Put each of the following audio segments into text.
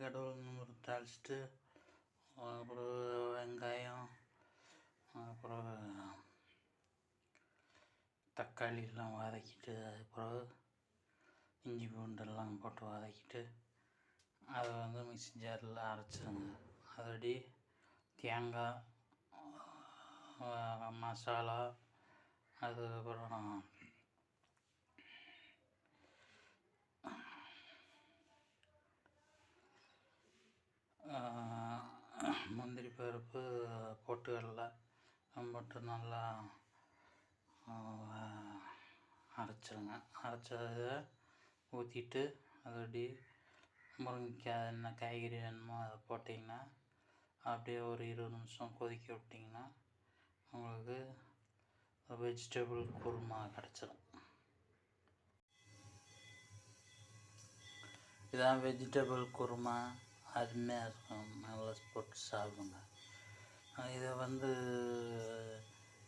கடவுள் நம்பர் தாளிச்சிட்டு அப்புறம் வெங்காயம் அப்புறம் தக்காளி எல்லாம் வதக்கிட்டு அதுக்கப்புறம் இஞ்சி பூண்டெல்லாம் போட்டு வதக்கிட்டு அதை வந்து மிக்ஸி ஜாரில் அரைச்சிருங்க. அதோடி தேங்காய் மசாலா அதுக்கப்புறம் முந்திரி பருப்பு போட்டு கடலை போட்டு நல்லா அரைச்சிருங்க. அரைச்சதை ஊற்றிட்டு அதோடி முருங்கைக்காய் என்ன காய்கறி வேணுமோ அதை போட்டிங்கன்னா அப்படியே ஒரு இருபது நிமிஷம் கொதிக்க விட்டிங்கன்னா உங்களுக்கு வெஜிடபிள் குருமா கிடச்சிடும் இதான் வெஜிடபிள் குருமா. அருமையாக இருக்கும் நல்லா போட்டு சாப்பிடுங்க. இதை வந்து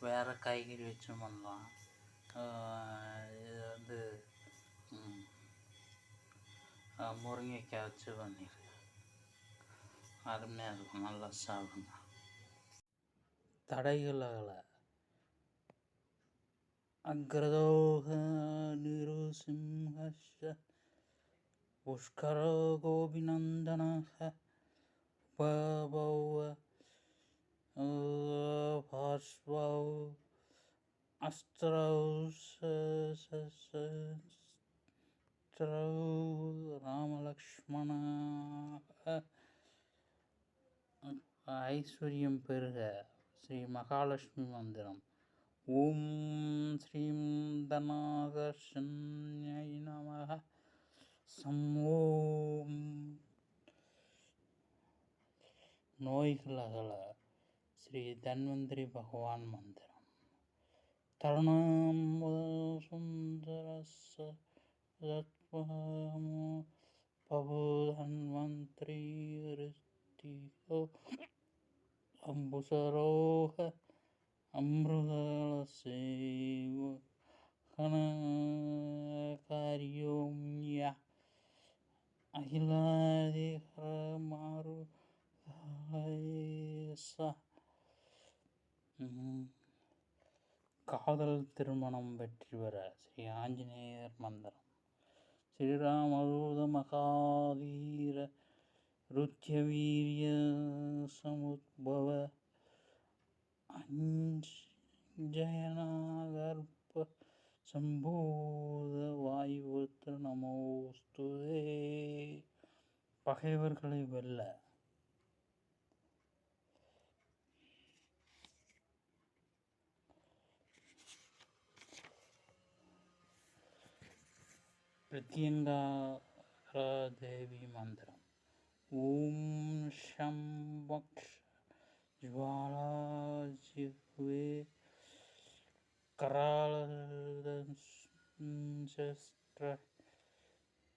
வேறு காய்கறி வச்சும் பண்ணலாம். இது வந்து முருங்கைக்காய் வச்சு பண்ணிடுங்க அருமையாக இருக்கும். நல்லா சாப்பிடுங்க. தடைகளால் அக்ரதோக நிருசிம்ஹ புஷ்கரோ गोपिनन्दनः बभौ பார்ஷ்வௌ அஸ்திரௌ சஸ்திரௌ ராமலக்ஷ்மண ஐஸ்வர்யம் பெருக ஸ்ரீ மகாலட்சுமி மந்திரம் ஓம் ஸ்ரீம் தனாகர்ஷன்யை நமः சம்மோம் நோய்கள் அகல ஸ்ரீ தன்வந்திரி பகவான் மந்திரம். தருணம் சுந்தரஸ்ஸ சத்வமோ பபுதன்வந்திரி ரிஷ்டிகோ அம்புசரோக அமிர்தலசேவ அகிலாதிகரமாரு காதல் திருமணம் வெற்றி பெற ஸ்ரீ ஆஞ்சநேயர் மந்திரம். ஸ்ரீராமதூத மகாதீர ருத்யவீரிய சமுத்பவ அஞ்சயனாகர்ப்ப சம்பூத வாயுவுத்து நமோஸ்துதே. பகைவர்களை வெல்ல. பிரத்யங்காரா தேவி மந்திரம். ஓம் ஷம் வக்ஷ ஜுவாலாஜிஹ்வே கராள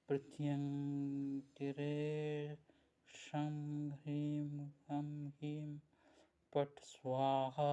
प्रत्यङ्गिरे शं ह्रीं हं ह्रीं पट् स्वाहा।